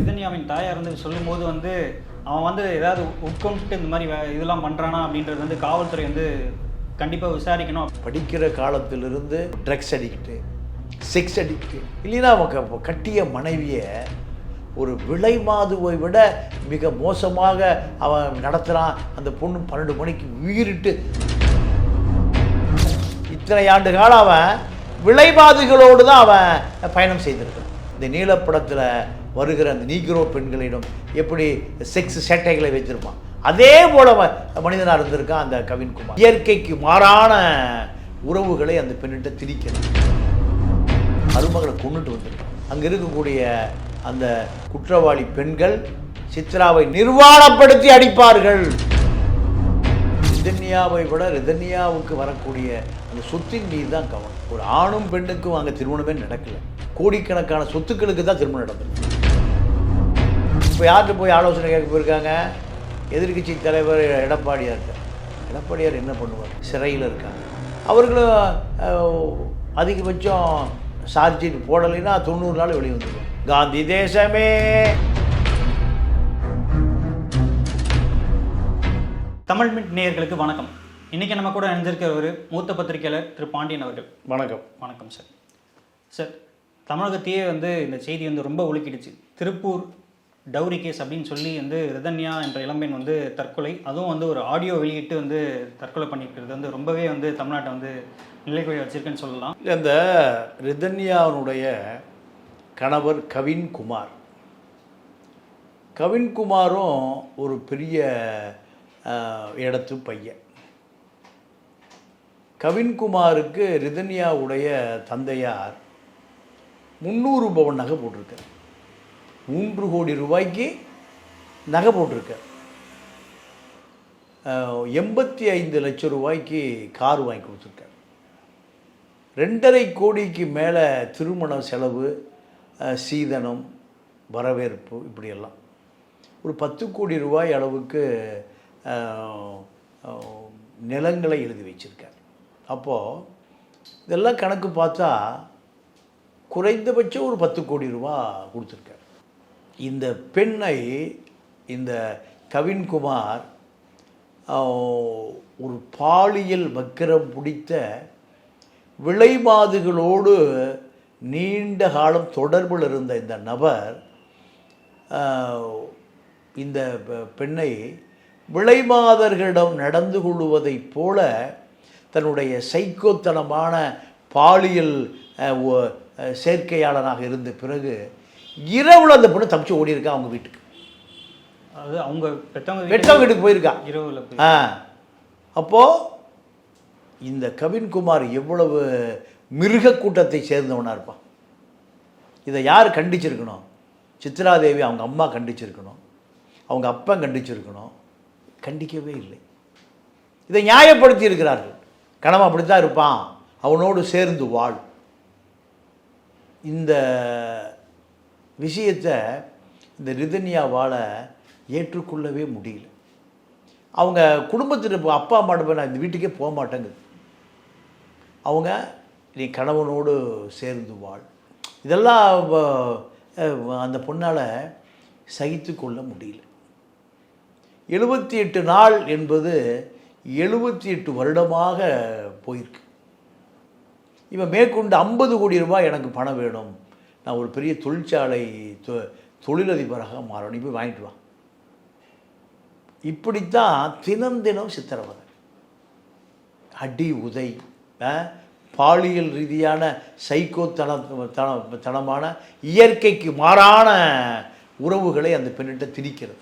ரிதன்யாவின் தாயார் வந்து சொல்லும்போது வந்து அவன் வந்து ஏதாவது உட்கொண்டு இந்த மாதிரி இதெல்லாம் பண்ணுறானா அப்படின்றது வந்து காவல்துறை வந்து கண்டிப்பாக விசாரிக்கணும். படிக்கிற காலத்திலிருந்து ட்ரக்ஸ் அடிக்ட்டு செக்ஸ் அடிக்ட்டு இல்லைன்னா அவங்க கட்டிய மனைவியை ஒரு விலை மாதுவை விட மிக மோசமாக அவன் நடத்துகிறான் அந்த பொண்ணு பன்னெண்டு மணிக்கு உயிரிட்டு. இத்தனை ஆண்டு காலம் அவன் விலைமாதுகளோடு தான் அவன் பயணம் செய்திருக்கான் இந்த நீலப்படத்தில் வருகிற அந்த நீக்ரோ பெண்களிடம் எப்படி செக்ஸ் சேட்டைகளை வச்சிருப்பான் அதே போல மனிதனாக இருந்திருக்கான் அந்த கவின்குமார். இயற்கைக்கு மாறான உறவுகளை அந்த பெண்ணிட்ட திணிக்கிறது மருமகளை கொண்டுட்டு வந்திருக்கான். அங்கே இருக்கக்கூடிய அந்த குற்றவாளி பெண்கள் சித்ராவை நிர்வாணப்படுத்தி அடிப்பார்கள். ரிதன்யாவை விட ரிதன்யாவுக்கு வரக்கூடிய அந்த சொத்தின் மீது தான் கவனம். ஒரு ஆணும் பெண்ணுக்கும் அங்கே திருமணமே நடக்கல. கோடிக்கணக்கான சொத்துக்களுக்கு தான் திருமணம் நடந்திருக்கு. இப்போ யார்கிட்ட போய் ஆலோசனை கேட்க போயிருக்காங்க? எதிர்க்கட்சி தலைவர் எடப்பாடியார்கிட்ட எடப்பாடியார் என்ன பண்ணுவார்? சிறையில் இருக்காங்க. அவர்களும் அதிகபட்சம் சார்ஜ் ஷீட் போடலைன்னா தொண்ணூறு நாள் வெளியே காந்தி தேசமே! தமிழ் மிட் நேயர்களுக்கு வணக்கம். இன்னைக்கு நம்ம கூட இணைஞ்சிருக்கிறவர் மூத்த பத்திரிகையாளர் திரு பாண்டியன் அவர்கள். வணக்கம். வணக்கம் சார். சார் தமிழகத்தையே வந்து இந்த செய்தி வந்து ரொம்ப ஒழுக்கிடுச்சு. திருப்பூர் டவுரி கேஸ் அப்படின்னு சொல்லி வந்து ரிதன்யா என்ற இளம்பெண் வந்து தற்கொலை. அதுவும் வந்து ஒரு ஆடியோ வெளியிட்டு வந்து தற்கொலை பண்ணிக்கிறது வந்து ரொம்பவே வந்து தமிழ்நாட்டை வந்து நிலைக்குறைய வச்சிருக்குன்னு சொல்லலாம். அந்த ரிதன்யாவுடைய கணவர் கவின்குமார். கவின்குமாரும் ஒரு பெரிய இடத்து பையன். கவின்குமாருக்கு ரிதன்யாவுடைய தந்தையார் முந்நூறு பவன் நகை போட்டிருக்கார். மூன்று கோடி ரூபாய்க்கு நகை போட்டிருக்கார் எண்பத்தி ஐந்து லட்சம் ரூபாய்க்கு கார் வாங்கி கொடுத்துருக்கார். ரெண்டரை கோடிக்கு மேலே திருமண செலவு சீதனம் வரவேற்பு இப்படியெல்லாம். ஒரு பத்து கோடி ரூபாய் அளவுக்கு நிலங்களை எழுதி வச்சுருக்கார். அப்போது இதெல்லாம் கணக்கு பார்த்தா குறைந்தபட்சம் ஒரு பத்து கோடி ரூபா கொடுத்துருக்கார். இந்த பெண்ணை இந்த கவின்குமார் ஒரு பாலியல் வக்கிரம் பிடித்த விளைமாதுகளோடு நீண்ட காலம் தொடர்பில் இருந்த இந்த நபர் இந்த பெண்ணை விளைமாதர்களிடம் நடந்து கொள்வதைப் போல தன்னுடைய சைக்கோத்தனமான பாலியல் சேர்க்கையாளனாக இருந்த பிறகு இரவுல அந்த பொண்ணு தப்பிச்சு ஓடி இருக்கா அவங்க வீட்டுக்கு. அது அவங்க பெற்றவங்க பெற்றவங்க வீட்டுக்கு போயிருக்கா? இரவுல ஆ. அப்போது இந்த கவின்குமார் எவ்வளவு மிருக கூட்டத்தை சேர்ந்தவனாக இருப்பான் இதை யார் கண்டிச்சிருக்கணும்? சித்ராதேவி அவங்க அம்மா கண்டிச்சிருக்கணும். அவங்க அப்பன் கண்டிச்சிருக்கணும். கண்டிக்கவே இல்லை. இதை நியாயப்படுத்தி இருக்கிறார்கள். கணவன் அப்படித்தான் இருப்பான். அவனோடு சேர்ந்து வாழ். இந்த விஷயத்தை இந்த ரிதன்யாவால் ஏற்றுக்கொள்ளவே முடியல. அவங்க குடும்பத்தில் அப்பா அம்மா நான் இந்த வீட்டுக்கே போக மாட்டேங்குது. அவங்க நீ கணவனோடு சேர்ந்து வாழ். இதெல்லாம் அந்த பொண்ணால் சகித்து கொள்ள முடியல. எழுபத்தி எட்டு நாள் என்பது எழுபத்தி எட்டு வருடமாக போயிருக்கு. இவன் மேற்கொண்டு ஐம்பது கோடி ரூபாய் எனக்கு பணம் வேணும். நான் ஒரு பெரிய தொழிற்சாலை தொ- தொழிலதிபராக மாறணும். இப்போ போய் வாங்கிட்டு வா. இப்படித்தான் தினம் தினம் சித்திரவதை. அடி உதை பாலியல் ரீதியான சைக்கோ தன தன தனமான இயற்கைக்கு மாறான உறவுகளை அந்த பெண்ணிட்ட திணிக்கிறது.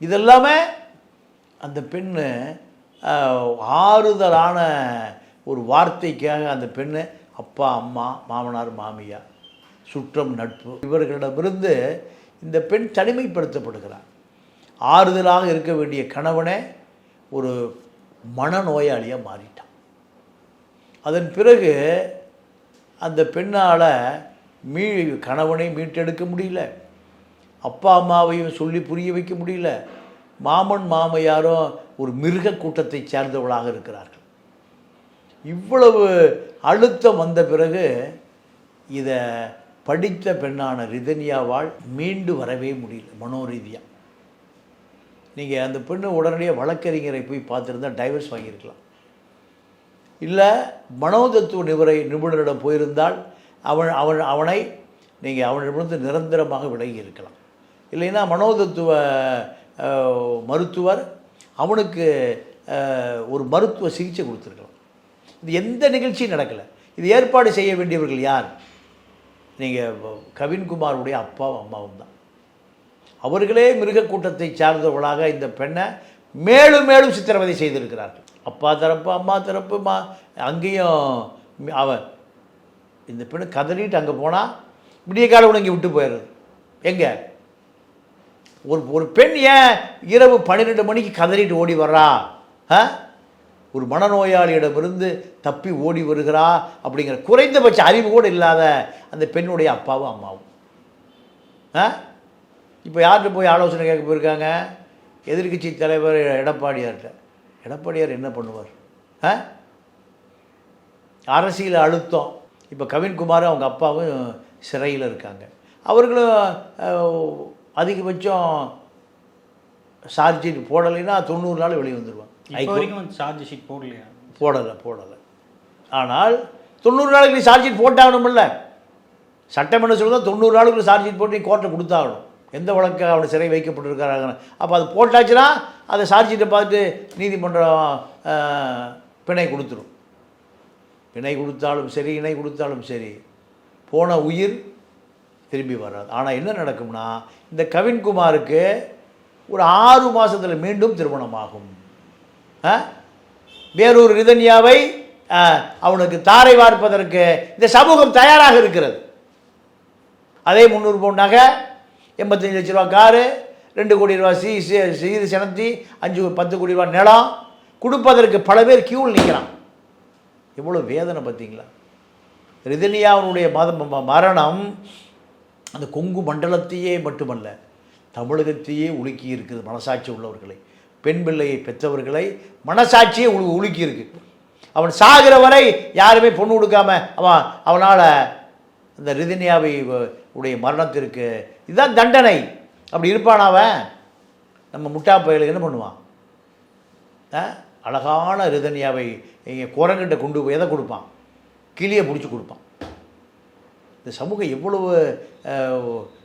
இதெல்லாமே அந்த பெண்ணு ஆறுதலான ஒரு வார்த்தைக்காக அந்த பெண்ணு அப்பா அம்மா மாமனார் மாமியார் சுற்றம் நட்பு இவர்களிடமிருந்து இந்த பெண் தனிமைப்படுத்தப்படுகிறார். ஆறுதலாக இருக்க வேண்டிய கணவனே ஒரு மனநோயாளியாக மாறிட்டான். அதன் பிறகு அந்த பெண்ணால் மீ கணவனை மீட்டெடுக்க முடியல. அப்பா அம்மாவையும் சொல்லி புரிய வைக்க முடியல. மாமன் மாமையாரும் ஒரு மிருக கூட்டத்தை சேர்ந்தவளாக இருக்கிறார்கள். இவ்வளவு அழுத்தம் வந்த பிறகு இதை படித்த பெண்ணான ரிதன்யாவால் மீண்டு வரவே முடியல மனோரீதியாக நீங்கள் அந்த பெண்ணு உடனடியாக வழக்கறிஞரை போய் பார்த்துருந்தா டைவர்ஸ் வாங்கியிருக்கலாம். இல்லை மனோதத்துவ நிபுணரை நிபுணரிடம் போயிருந்தால் அவன் அவன் அவனை நீங்கள் அவனிடமிருந்து நிரந்தரமாக விலகி இருக்கலாம் இல்லைன்னா மனோதத்துவ மருத்துவர் அவனுக்கு ஒரு மருத்துவ சிகிச்சை கொடுத்துருக்கலாம். இது எந்த நிகழ்ச்சியும் நடக்கலை. இது ஏற்பாடு செய்ய வேண்டியவர்கள் யார்? நீங்கள் கவின்குமாருடைய அப்பாவும் அம்மாவும் தான். அவர்களே மிருக கூட்டத்தை சார்ந்தவர்களாக இந்த பெண்ணை மேலும் மேலும் சித்திரவதை செய்திருக்கிறார்கள். அப்பா தரப்பு அம்மா தரப்பு மா அங்கேயும் அவன் இந்த பெண்ணு கதறிட்டு அங்கே போனால் விடிய காலம் இங்கே விட்டு போயிடுறது. எங்கே? ஒரு ஒரு பெண் ஏன் இரவு பன்னிரெண்டு மணிக்கு கதறிட்டு ஓடி வர்றா? ஆ? ஒரு மனநோயாளியிடமிருந்து தப்பி ஓடி வருகிறா அப்படிங்கிற குறைந்தபட்ச அறிவு கூட இல்லாத அந்த பெண்ணுடைய அப்பாவும் அம்மாவும். ஆ? இப்போ யார்கிட்ட போய் ஆலோசனை கேட்க போயிருக்காங்க? எதிர்க்கட்சி தலைவர் எடப்பாடியார்கிட்ட. எடப்பாடியார் என்ன பண்ணுவார்? ஆ? அரசியல் அழுத்தம். இப்போ கவின்குமார் அவங்க அப்பாவும் சிறையில் இருக்காங்க. அவர்களும் அதிகபட்சம் சார்ஜ் போடலைன்னா தொண்ணூறு நாள் வெளியே வந்துடுவாங்க வரைக்கும் சார்ஜ் ஷீட் போடலையா? போடலை போடலை. ஆனால் தொண்ணூறு நாளைக்கு நீ சார்ஜ் ஷீட் போட்டாகணுமில்ல. சட்டம் என்ன சொல்லுதோ தொண்ணூறு நாளுக்குள்ள சார்ஜ் ஷீட் போட்டு நீ கோர்ட்டை கொடுத்தாகணும். எந்த வழக்கு அவனை சிறை வைக்கப்பட்டிருக்கிறாங்க அப்போ அது போட்டாச்சுன்னா அதை சார்ஜ் ஷீட்டை பார்த்துட்டு நீதிமன்றம் பிணை கொடுத்துரும். பிணை கொடுத்தாலும் சரி இணை கொடுத்தாலும் சரி போன உயிர் திரும்பி வராது. ஆனால் என்ன நடக்கும்னா இந்த கவின்குமாருக்கு ஒரு ஆறு மாதத்தில் மீண்டும் திருமணமாகும்? வேறொரு ரிதன்யாவை அவனுக்கு தாரை வார்ப்பதற்கு இந்த சமூகம் தயாராக இருக்கிறது. அதே முந்நூறு பவுன் நகை எண்பத்தஞ்சு லட்ச ரூபா காரு ரெண்டு கோடி ரூபா சீ சீது செனத்தி அஞ்சு பத்து கோடி ரூபா நிலம். கொடுப்பதற்கு பல பேர் கியூவில் நிற்கிறான் எவ்வளோ வேதனை பார்த்தீங்களா? ரிதனியாவுடைய மத மரணம் அந்த கொங்கு மண்டலத்தையே மட்டுமல்ல தமிழகத்தையே உலுக்கி இருக்குது மனசாட்சி உள்ளவர்களை. பெண் பிள்ளையை பெற்றவர்களை மனசாட்சியே உழு உலுக்கி இருக்கு அவன் சாகிற வரை யாருமே பொண்ணு கொடுக்காம அவன் அவனால் இந்த ரிதினியாவை உடைய மரணத்திற்கு இதுதான் தண்டனை. அப்படி இருப்பான் அவன்? நம்ம முட்டா பயலுக்கு என்ன பண்ணுவான்? ஆ? அழகான ரிதன்யாவை இங்கே குரங்கிட்ட கொண்டு போய் எதை கொடுப்பான்? கிளியை பிடிச்சி கொடுப்பான். இந்த சமூகம் எவ்வளவு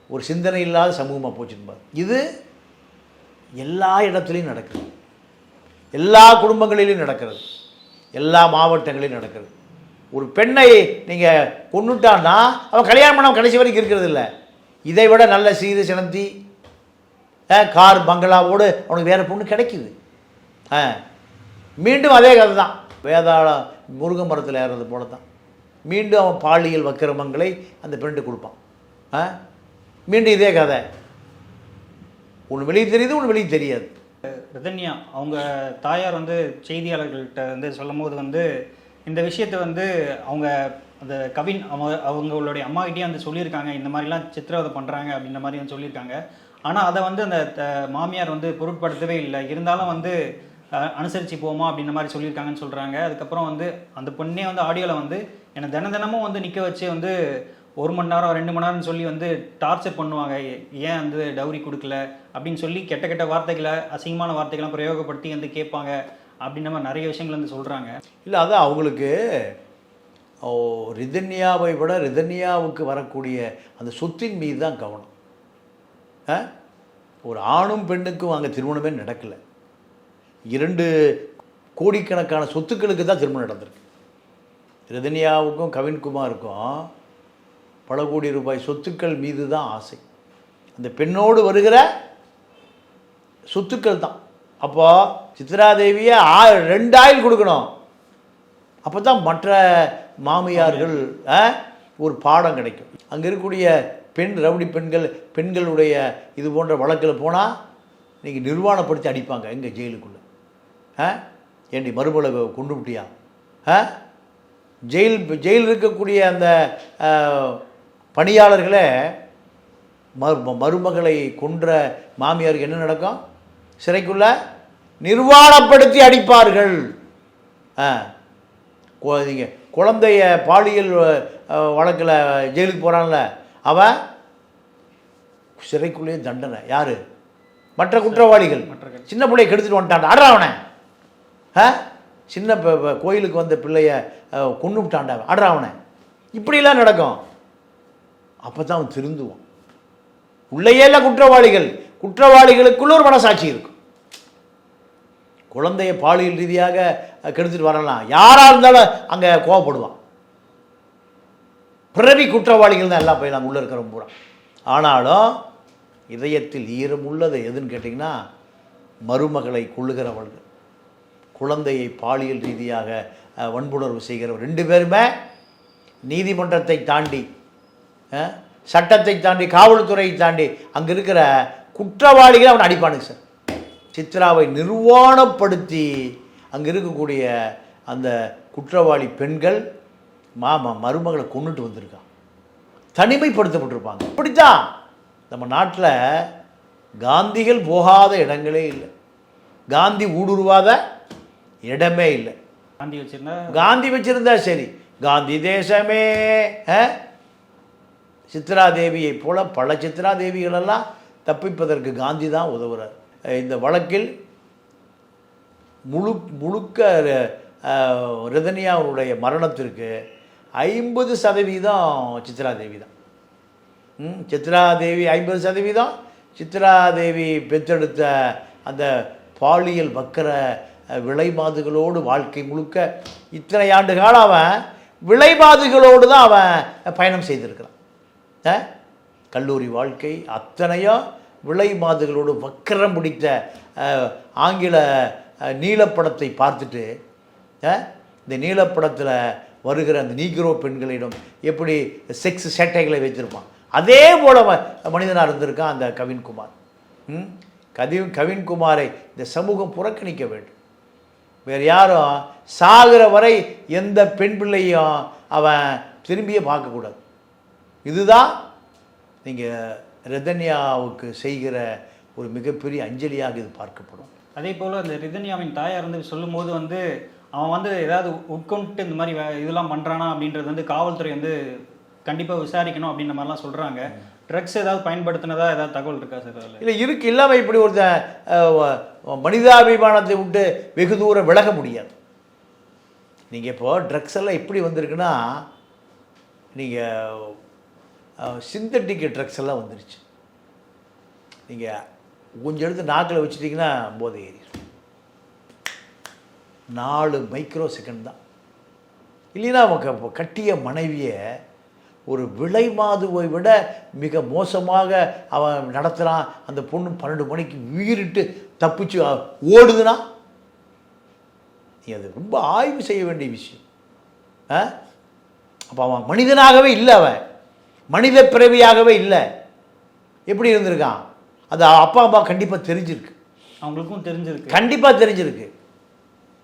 ஒரு சிந்தனை இல்லாத சமூகமாக போச்சுன்னு இது எல்லா இடத்துலையும் நடக்கிறது. எல்லா குடும்பங்களிலும் நடக்கிறது. எல்லா மாவட்டங்களிலும் நடக்கிறது. ஒரு பெண்ணை நீங்கள் கொண்டுட்டான்னா அவன் கல்யாணம் பண்ண கடைசி வரைக்கும் இருக்கிறது இல்லை. இதை விட நல்ல சீது சினந்தி கார் பங்களாவோடு அவனுக்கு வேறு பொண்ணு கிடைக்குது. ஆ மீண்டும் அதே கதை தான். வேதாள முருக மரத்தில் ஏறுறது போல தான் மீண்டும் அவன் பாலியல் வக்கிரமங்களை அந்த பெண்ணுக்கு கொடுப்பான். ஆ மீண்டும் இதே கதை. ஒன்று வெளியே தெரியுது ஒன்று வெளியே தெரியாது. ரிதன்யா அவங்க தாயார் வந்து செய்தியாளர்கள்ட்ட வந்து சொல்லும்போது வந்து இந்த விஷயத்தை வந்து அவங்க அந்த கவின் அவங்க அவங்களுடைய அம்மாகிட்டே வந்து சொல்லியிருக்காங்க. இந்த மாதிரிலாம் சித்திரவதை பண்ணுறாங்க அப்படின்ற மாதிரி வந்து சொல்லியிருக்காங்க. ஆனால் அதை வந்து அந்த த- மாமியார் வந்து பொருட்படுத்தவே இல்லை. இருந்தாலும் வந்து அனுசரித்து போமா அப்படின்ற மாதிரி சொல்லியிருக்காங்கன்னு சொல்கிறாங்க அதுக்கப்புறம் வந்து அந்த பொண்ணே வந்து ஆடியோவில் வந்து என்னை தின தினமும் வந்து நிற்க வச்சு வந்து ஒரு மணி நேரம் ரெண்டு மணி நேரம்னு சொல்லி வந்து டார்ச்சர் பண்ணுவாங்க. ஏன் வந்து டவுரி கொடுக்கல? அப்படின்னு சொல்லி கெட்ட கெட்ட வார்த்தைகளை அசிங்கமான வார்த்தைகளை பிரயோகப்படுத்தி வந்து கேட்பாங்க. அப்படின்ற மாதிரி நிறைய விஷயங்கள் வந்து சொல்கிறாங்க இல்லை அது அவங்களுக்கு ஓ ரிதன்யாவை விட ரிதன்யாவுக்கு வரக்கூடிய அந்த சொத்தின் மீது தான் கவனம். ஆ? ஒரு ஆணும் பெண்ணுக்கும் அங்கே திருமணமே நடக்கலை. இரண்டு கோடிக்கணக்கான சொத்துக்களுக்கு தான் திருமணம் நடந்திருக்கு. ரிதன்யாவுக்கும் கவின்குமாருக்கும் பல கோடி ரூபாய் சொத்துக்கள் மீது தான் ஆசை. அந்த பெண்ணோடு வருகிற சொத்துக்கள் தான். அப்போ சித்ராதேவியை ஆ ரெண்டாயில் கொடுக்கணும். அப்போ தான் மற்ற மாமியார்கள் ஆ, ஒரு பாடம் கிடைக்கும். அங்கே இருக்கக்கூடிய பெண் ரவுடி பெண்கள் பெண்களுடைய இது போன்ற வழக்கில் போனால் நீங்கள் நிர்வாணப்படுத்தி அடிப்பாங்க எங்கள் ஜெயிலுக்குள்ளே. ஆ ஏண்டி மறுமலை கொண்டு விட்டியா? ஆ ஜெயில் ஜெயில் இருக்கக்கூடிய அந்த பணியாளர்களே மரு மருமகளை கொன்ற மாமியாருக்கு என்ன நடக்கும்? சிறைக்குள்ள நிர்வாணப்படுத்தி அடிப்பார்கள். ஆ கு- நீங்க குழந்தைய பாலியல் வழக்கில் ஜெயிலுக்கு போகிறான்ல அவன் சிறைக்குள்ளேயே தண்டனை. யாரு? மற்ற குற்றவாளிகள். மற்ற. சின்ன பிள்ளைய கெடுத்துட்டு வந்துட்டான் அடா அவனை. ஆ சின்ன கோயிலுக்கு வந்த பிள்ளைய கொண்டு விட்டான்டா அடா அவனை. இப்படிலாம் நடக்கும். அப்போ தான் அவன் திருந்துவான். உள்ளேயே இல்லை குற்றவாளிகள். குற்றவாளிகளுக்குள்ள ஒரு மனசாட்சி இருக்கும். குழந்தைய பாலியல் ரீதியாக கெடுத்துட்டு வரலாம். யாராக இருந்தாலும் அங்கே கோவப்படுவான். பிறவி குற்றவாளிகள் தான் எல்லாம் போய் நாங்கள் உள்ளே இருக்கிறோம் பூரா. ஆனாலும் இதயத்தில் ஈரம் உள்ளது எதுன்னு கேட்டிங்கன்னா மருமகளை கொள்ளுகிறவர்கள் குழந்தையை பாலியல் ரீதியாக வன்புணர்வு செய்கிறவர். ரெண்டு பேருமே நீதிமன்றத்தை தாண்டி சட்டத்தை தாண்டி காவல்துறையை தாண்டி அங்கே இருக்கிற குற்றவாளிகளை அவன் அடிப்பானுங்க சார். சித்ராவை நிர்வாணப்படுத்தி அங்கே இருக்கக்கூடிய அந்த குற்றவாளி பெண்கள் மாமா மருமகளை கொண்டுட்டு வந்திருக்கான். தனிமைப்படுத்தப்பட்டிருப்பாங்க. இப்படித்தான் நம்ம நாட்டில் காந்திகள் போகாத இடங்களே இல்லை. காந்தி ஊடுருவாத இடமே இல்லை. காந்தி வச்சிருந்தா காந்தி வச்சிருந்தா சரி. காந்தி தேசமே சித்ராதேவியைப் சித்ரா போல பல சித்ரா தேவிகளெல்லாம் தப்பிப்பதற்கு காந்தி தான் உதவுகிறார் இந்த வழக்கில் முழு முழுக்க ரிதனியா அவருடைய மரணத்திற்கு ஐம்பது சதவீதம் சித்ராதேவி தான். ம், ஐம்பது சதவீதம் சித்ரா தேவி பெற்றெடுத்த அந்த பாலியல் வக்கர விளைபாதுகளோடு வாழ்க்கை முழுக்க இத்தனை ஆண்டு காலம் அவன் விளைபாதுகளோடு தான் அவன் பயணம் செய்திருக்கிறான். கல்லூரி வாழ்க்கை அத்தனையும் விளைமாதுகளோடு வக்கரம் பிடித்த ஆங்கில நீலப்படத்தை பார்த்துட்டு இந்த நீலப்படத்தில் வருகிற அந்த நீக்ரோ பெண்களிடம் எப்படி செக்ஸ் சேட்டைகளை வைத்திருப்பான். அதே போல மனிதனாக இருந்திருக்கான் அந்த கவின்குமார். ம்? கவின்குமாரை இந்த சமூகம் புறக்கணிக்க வேண்டும். வேறு யாரும் சாகிற வரை எந்த பெண் பிள்ளையும் அவன் திரும்பியே பார்க்கக்கூடாது. இதுதான் நீங்கள் ரதன்யாவுக்கு செய்கிற ஒரு மிகப்பெரிய அஞ்சலியாக இது பார்க்கப்படும். அதே போல் அந்த ரிதன்யாவின் தாயார் வந்து சொல்லும்போது வந்து அவன் வந்து ஏதாவது உட்கொண்டு இந்த மாதிரி இதெல்லாம் பண்ணுறானா அப்படின்றது வந்து காவல்துறை வந்து கண்டிப்பாக விசாரிக்கணும் அப்படின்ற மாதிரிலாம் சொல்கிறாங்க ட்ரக்ஸ் ஏதாவது பயன்படுத்தினதா ஏதாவது தகவல் இருக்கா சார் அதில்? இல்லை இருக்கு. இல்லாமல் இப்படி வ- மனிதாபிமானத்தை விட்டு வெகு தூரம் விலக முடியாது. நீங்கள் இப்போ ட்ரக்ஸ் எல்லாம் எப்படி வந்திருக்குன்னா நீங்கள் சிந்தட்டிக் ட்ரக்ஸ் எல்லாம் வந்துருச்சு. நீங்கள் கொஞ்சம் எடுத்து நாக்கில் வச்சிட்டிங்கன்னா போதை ஏறிடும். நாலு மைக்ரோ செகண்ட் தான். இல்லைன்னா அவன் க- கட்டிய மனைவியை ஒரு விலை மாதுவை விட மிக மோசமாக அவன் நடத்துகிறான் அந்த பொண்ணு பன்னெண்டு மணிக்கு வீறிட்டு தப்பிச்சு ஓடுதுன்னா? நீ அது ரொம்ப ஆய்வு செய்ய வேண்டிய விஷயம். ஆ? அப்போ அவன் மனிதனாகவே இல்லை அவன். மனித பிறவியாகவே இல்லை. எப்படி இருந்திருக்கான்? அது அப்பா அம்மா கண்டிப்பாக தெரிஞ்சிருக்கு. அவங்களுக்கும் தெரிஞ்சிருக்கு. கண்டிப்பாக தெரிஞ்சிருக்கு.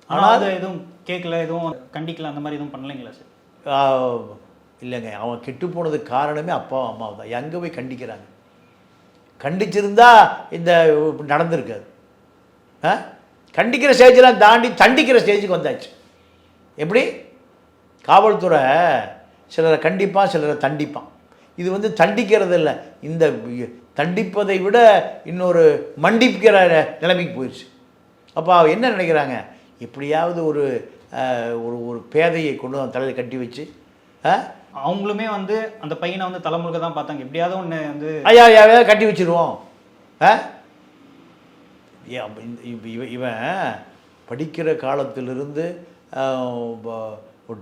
ஆனால் அது எதுவும் கேட்கல எதுவும் கண்டிக்கல அந்த மாதிரி எதுவும் பண்ணலைங்களா சார்? இல்லைங்க. அவன் கெட்டு போனதுக்கு காரணமே அப்பா அம்மா தான். எங்கே போய் கண்டிக்கிறாங்க? கண்டிச்சிருந்தா இந்த நடந்திருக்காது ஆ? கண்டிக்கிற ஸ்டேஜெலாம் தாண்டி தண்டிக்கிற ஸ்டேஜுக்கு வந்தாச்சு. எப்படி? காவல்துறை சிலரை கண்டிப்பான் சிலரை தண்டிப்பான். இது வந்து தண்டிக்கிறது இல்லை இந்த தண்டிப்பதை விட இன்னொரு மண்டிக்கிற நிலைமைக்கு போயிடுச்சு அப்போ என்ன நினைக்கிறாங்க? எப்படியாவது ஒரு ஒரு ஒரு பேதையை கொண்டு வந்து தலையில் கட்டி வச்சு அவங்களுமே வந்து அந்த பையனை வந்து தலைமுழுக்க தான் பார்த்தாங்க. எப்படியாவது ஒன்று வந்து ஐயா யாரையாவது கட்டி வச்சிருவோம். ஆ ஏன் அப்ப இந்த- இவ- இவ- இவன் படிக்கிற காலத்திலிருந்து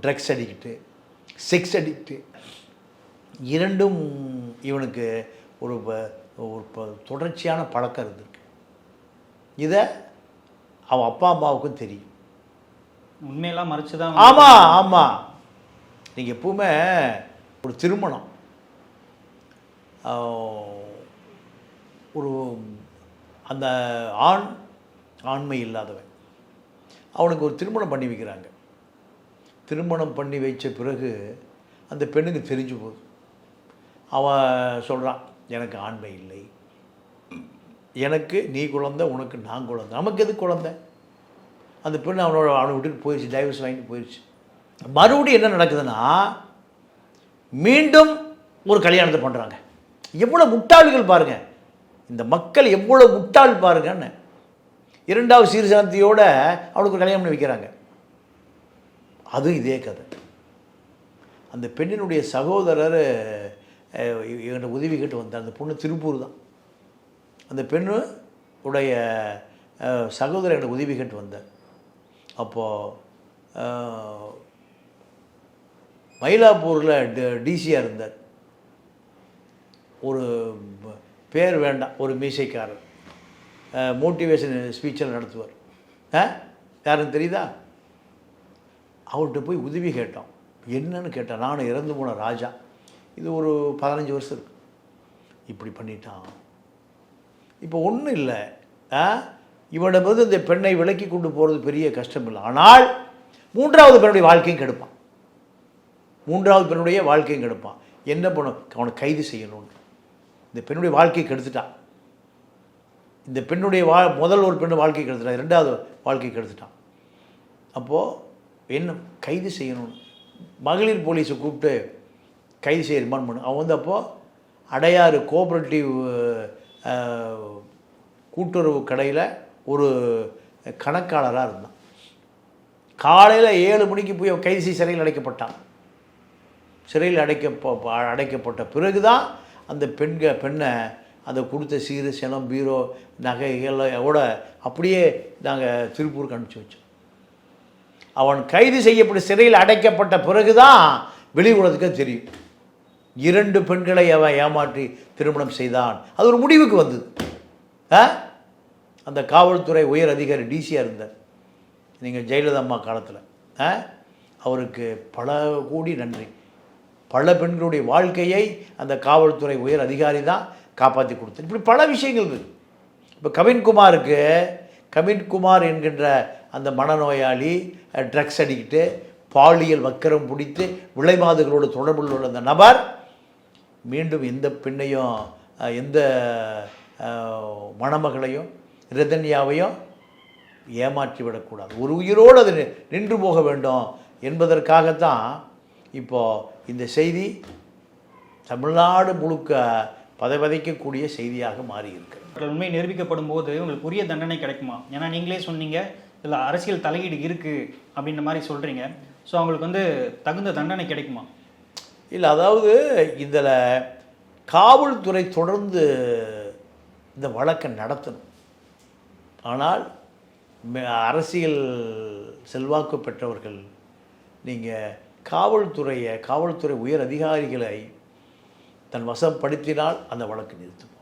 ட்ரக்ஸ் அடிக்ட்டு செக்ஸ் அடிக்ட்டு இரண்டும் இவனுக்கு ஒரு ஒரு தொடர்ச்சியான பழக்கம் இருந்திருக்கு. இதை அவன் அப்பா அம்மாவுக்கும் தெரியும். உண்மையெல்லாம் மறைச்சு தான் ஆமாம் ஆமாம் நீங்கள் எப்பவுமே ஒரு திருமணம். ஒரு அந்த ஆண் ஆண்மை இல்லாதவன். அவனுக்கு ஒரு திருமணம் பண்ணி வைக்கிறாங்க. திருமணம் பண்ணி வைச்ச பிறகு அந்த பெண்ணுக்கு தெரிஞ்சு போகுது. அவன் சொல்கிறான் எனக்கு ஆண்மை இல்லை. எனக்கு நீ குழந்தை உனக்கு நான் குழந்தை. நமக்கு எது குழந்தை? அந்த பெண் அவனோட அவனை விட்டுட்டு போயிடுச்சு டைவர்ஸ் வாங்கிட்டு போயிடுச்சு. மறுபடியும் என்ன நடக்குதுன்னா மீண்டும் ஒரு கல்யாணத்தை பண்ணுறாங்க எவ்வளோ முட்டாள்கள் பாருங்கள் இந்த மக்கள் எவ்வளோ முட்டாள் பாருங்கன்னு. இரண்டாவது சீர்சாந்தியோடு அவனுக்கு ஒரு கல்யாணம் பண்ணி வைக்கிறாங்க. அதுவும் இதே கதை. அந்த பெண்ணினுடைய சகோதரர் என்கிட்ட உதவி கேட்டு வந்தார். அந்த பொண்ணு திருப்பூர் தான். அந்த பெண்ணு உடைய சகோதரர் என்கிட்ட உதவி கேட்டு வந்தார். அப்போது மயிலாப்பூரில் டிசியாக இருந்தார். ஒரு பேர் வேண்டாம். ஒரு மீசைக்காரர். மோட்டிவேஷன் ஸ்பீச்செல்லாம் நடத்துவார். ஆ யாருன்னு தெரியுதா? அவர்கிட்ட போய் உதவி கேட்டோம். என்னன்னு கேட்டேன் நானும் இறந்து போன ராஜா. இது ஒரு பதினஞ்சு வருஷம் இருக்கு. இப்படி பண்ணிட்டான். இப்போ ஒன்றும் இல்லை. ஆ? இவனிடமிருந்து இந்த பெண்ணை விலக்கி கொண்டு போகிறது பெரிய கஷ்டம் இல்லை. ஆனால் மூன்றாவது பெண்ணுடைய வாழ்க்கையும் கெடுப்பான். மூன்றாவது பெண்ணுடைய வாழ்க்கையும் கெடுப்பான். என்ன பண்ணும் அவனை கைது செய்யணும்னு. இந்த பெண்ணுடைய வாழ்க்கையை கெடுத்துட்டான். இந்த பெண்ணுடைய வா முதல் ஒரு பெண்ணு வாழ்க்கை கெடுத்துட்டான். ரெண்டாவது வாழ்க்கை கெடுத்துட்டான். அப்போது என்ன? கைது செய்யணும்னு. மகளிர் போலீஸை கூப்பிட்டு கைது செய்ய ரிமாண்ட் பண்ணு. அவன் வந்து அப்போது அடையாறு கோஆப்ரேட்டிவ் கூட்டுறவு கடையில் ஒரு கணக்காளராக இருந்தான். காலையில் ஏழு மணிக்கு போய் அவன் கைது செய்ய சிறையில் அடைக்கப்பட்டான். சிறையில் அடைக்க அடைக்கப்பட்ட பிறகு தான் அந்த பெண்க பெண்ணை அந்த கொடுத்த சீரு சினம் பீரோ நகைகளோட அப்படியே நாங்கள் திருப்பூருக்கு அனுப்பிச்சி வச்சோம். அவன் கைது செய்யப்பட்டு சிறையில் அடைக்கப்பட்ட பிறகு தான் வெளி உலகத்துக்கு தெரியும். இரண்டு பெண்களை அவன் ஏமாற்றி திருமணம் செய்தான். அது ஒரு முடிவுக்கு வந்தது. ஆ? அந்த காவல்துறை உயர் அதிகாரி டிசியாக இருந்தார். நீங்கள் ஜெயலலிதா அம்மா காலத்தில். ஆ? அவருக்கு பல கோடி நன்றி. பல பெண்களுடைய வாழ்க்கையை அந்த காவல்துறை உயர் அதிகாரி தான் காப்பாற்றி கொடுத்தார். இப்படி பல விஷயங்கள் இருக்குது இப்போ கவின்குமாருக்கு கவின்குமார் என்கின்ற அந்த மனநோயாளி ட்ரக்ஸ் அடிக்கிட்டு பாலியல் வக்கரம் பிடித்து விளைமாதுகளோடு தொடர்பில் உள்ள அந்த நபர் மீண்டும் இந்த பெண்ணையும் எந்த மணமகளையும் ரிதன்யாவையும் ஏமாற்றி விடக்கூடாது ஒரு உயிரோடு அது நின்று போக வேண்டும் என்பதற்காகத்தான் இப்போது இந்த செய்தி தமிழ்நாடு முழுக்க பதவதைக்கக்கூடிய செய்தியாக மாறி இருக்கிறது உண்மை நிரூபிக்கப்படும் போது உங்களுக்கு உரிய தண்டனை கிடைக்குமா? ஏன்னா நீங்களே சொன்னீங்க இதில் அரசியல் தலையீடு இருக்குது அப்படின்ற மாதிரி சொல்கிறீங்க ஸோ அவங்களுக்கு வந்து தகுந்த தண்டனை கிடைக்குமா? இல்லை அதாவது இதில் காவல்துறை தொடர்ந்து இந்த வழக்கை நடத்தணும். ஆனால் அரசியல் செல்வாக்கு பெற்றவர்கள் நீங்கள் காவல்துறையை காவல்துறை உயர் அதிகாரிகளை தன் வசப்படுத்தினால் அந்த வழக்கு நிறுத்தும்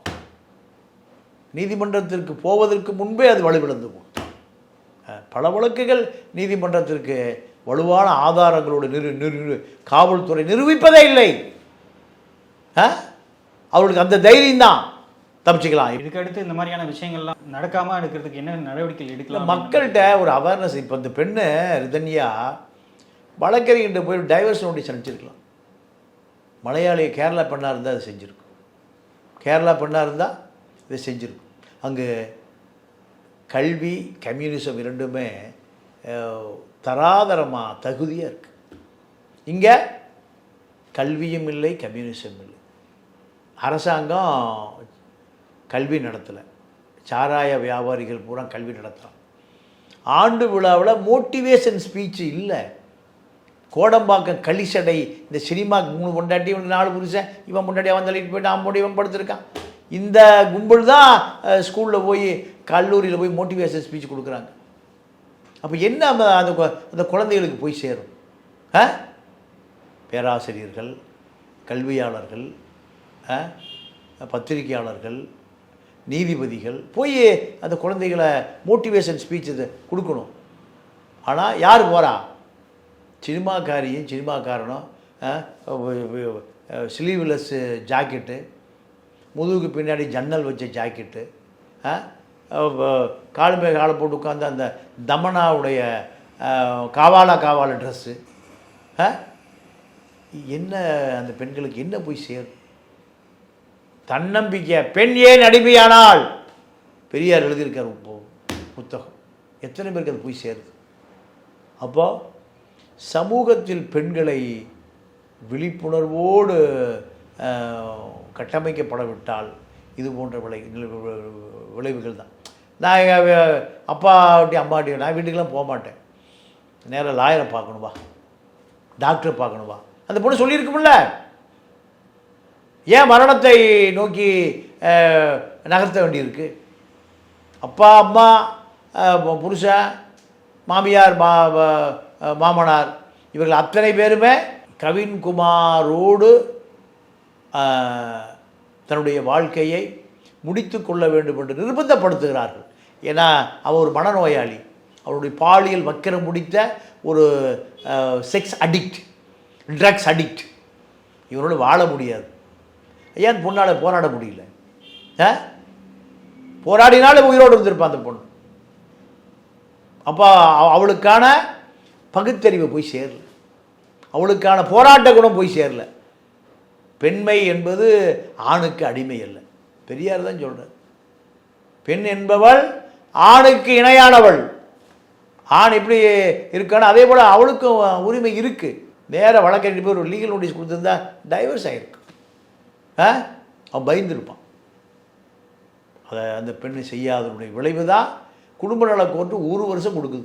நீதிமன்றத்திற்கு போவதற்கு முன்பே அது வலுவிழந்து போகும். பல வழக்குகள் நீதிமன்றத்திற்கு வலுவான ஆதாரங்களோடு நிறு நிறு காவல்துறை நிரூபிப்பதே இல்லை? அவர்களுக்கு அந்த தைரியம் தான். தப்பிச்சுக்கலாம். இதுக்கு அடுத்து இந்த மாதிரியான விஷயங்கள்லாம் நடக்காமல் இருக்கிறதுக்கு என்ன நடவடிக்கைகள் எடுக்கலாம் மக்கள்கிட்ட ஒரு அவேர்னஸ் இப்போ இந்த பெண்ணு ரிதன்யா வழக்கறிஞர்கிட்ட போய் டைவர்ஸ் நோட்டீஸ் அனுப்பிச்சிருக்கலாம். மலையாளி கேரளா பெண்ணாக இருந்தால் அது செஞ்சுருக்கும். கேரளா பெண்ணாக இருந்தால் இதை செஞ்சுருக்கும். அங்கே கல்வி கம்யூனிசம் இரண்டுமே தராதரமாக தகுதியாக இருக்குது இங்கே கல்வியும் இல்லை கம்யூனிசம் இல்லை. அரசாங்கம் கல்வி நடத்தலை. சாராய வியாபாரிகள் பூரா கல்வி நடத்துகிறான் ஆண்டு விழாவில் மோட்டிவேஷன் ஸ்பீச் இல்லை. கோடம்பாக்கம் களிசடை இந்த சினிமா மூணு கொண்டாட்டி இவன் நாலு புருஷன் இவன் பொண்டாட்டி அவன் தள்ளிட்டு போயிட்டு அவன் இவன் படுத்திருக்கான். இந்த கும்பல் தான் ஸ்கூலில் போய் கல்லூரியில் போய் மோட்டிவேஷன் ஸ்பீச் கொடுக்குறாங்க. அப்போ என்ன அந்த அந்த கொ- அந்த குழந்தைகளுக்கு போய் சேரும்? ஆ? பேராசிரியர்கள் கல்வியாளர்கள் பத்திரிகையாளர்கள் நீதிபதிகள் போய் அந்த குழந்தைகளை மோட்டிவேஷன் ஸ்பீச் கொடுக்கணும். ஆனால் யார் போகிறா சினிமாக்காரியும் சினிமாக்காரனும் ஸ்லீவ்லெஸ் ஜாக்கெட்டு முதுகுக்கு பின்னாடி ஜன்னல் வச்ச ஜாக்கெட்டு கால் மேல் காலை போட்டு உட்காந்து அந்த தமனாவுடைய காவாலா காவால ட்ரெஸ்ஸு என்ன அந்த பெண்களுக்கு என்ன போய் சேரும்? தன்னம்பிக்கை பெண் ஏன் அடிமையானால்? பெரியார் எழுதியிருக்கார் இப்போ புத்தகம். எத்தனை பேருக்கு அது போய் சேருது? அப்போ சமூகத்தில் பெண்களை விழிப்புணர்வோடு கட்டமைக்கப்படவிட்டால் இது போன்ற விளை விளைவுகள் தான். நான் எங்கள் அப்பாட்டி அம்மாட்டி நான் வீட்டுக்கெல்லாம் போக மாட்டேன். நேராக லாயரை பார்க்கணும்வா டாக்டரை பார்க்கணும்வா அந்த பொண்ணு சொல்லியிருக்கும்ல. ஏன் மரணத்தை நோக்கி நகர்த்த வேண்டியிருக்கு? அப்பா அம்மா புருஷன் மாமியார் மா மாமனார் இவர்கள் அத்தனை பேருமே கவின்குமாரோடு தன்னுடைய வாழ்க்கையை முடித்து கொள்ள வேண்டும் என்று நிர்பந்தப்படுத்துகிறார்கள். ஏன்னா அவர் ஒரு மனநோயாளி. அவருடைய பாலியல் வக்கிரம் முடித்த ஒரு செக்ஸ் அடிக்ட் ட்ரக்ஸ் அடிக்ட் இவனோட வாழ முடியாது. ஏன் பொண்ணால் போராட முடியல. ஆ? போராடினாலும் உயிரோடு இருந்திருப்பான் அந்த பொண்ணு. அப்போ அவளுக்கான பகுத்தறிவு போய் சேரல. அவளுக்கான போராட்ட குணம் போய் சேரல. பெண்மை என்பது ஆணுக்கு அடிமை அல்ல. பெரியார் தான் சொல்கிறார் பெண் என்பவள் ஆணுக்கு இணையானவள். ஆண் எப்படி இருக்கானோ அதே போல் அவளுக்கும் உரிமை இருக்குது நேராக வழக்கறிஞர் போய் ஒரு லீகல் நோட்டீஸ் கொடுத்துருந்தா டைவர்ஸ் ஆகிருக்கு ஆ? அவன் பயந்துருப்பான். அதை அந்த பெண்ணை செய்யாதனுடைய விளைவு தான் குடும்ப நல கோர்ட்டு ஒரு வருஷம் கொடுக்குது.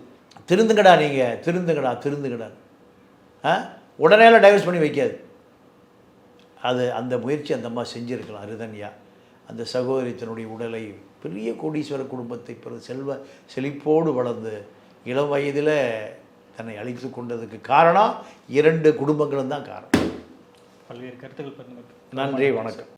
திருந்துங்கடா நீங்கள் திருந்துங்கடா திருந்துங்கடா. ஆ? உடனேலாம் டைவர்ஸ் பண்ணி வைக்காது. அது அந்த முயற்சி அந்த அம்மா செஞ்சுருக்கலாம் அருதன்யா அந்த சகோதரி தன்னுடைய உடலை பெரிய கோடீஸ்வர குடும்பத்தை பிறகு செல்வ செழிப்போடு வளர்ந்து இளம் வயதில் தன்னை அழித்து கொண்டதுக்கு காரணம் இரண்டு குடும்பங்களும் தான் காரணம். பல்வேறு கருத்துக்கள் நன்றி வணக்கம்.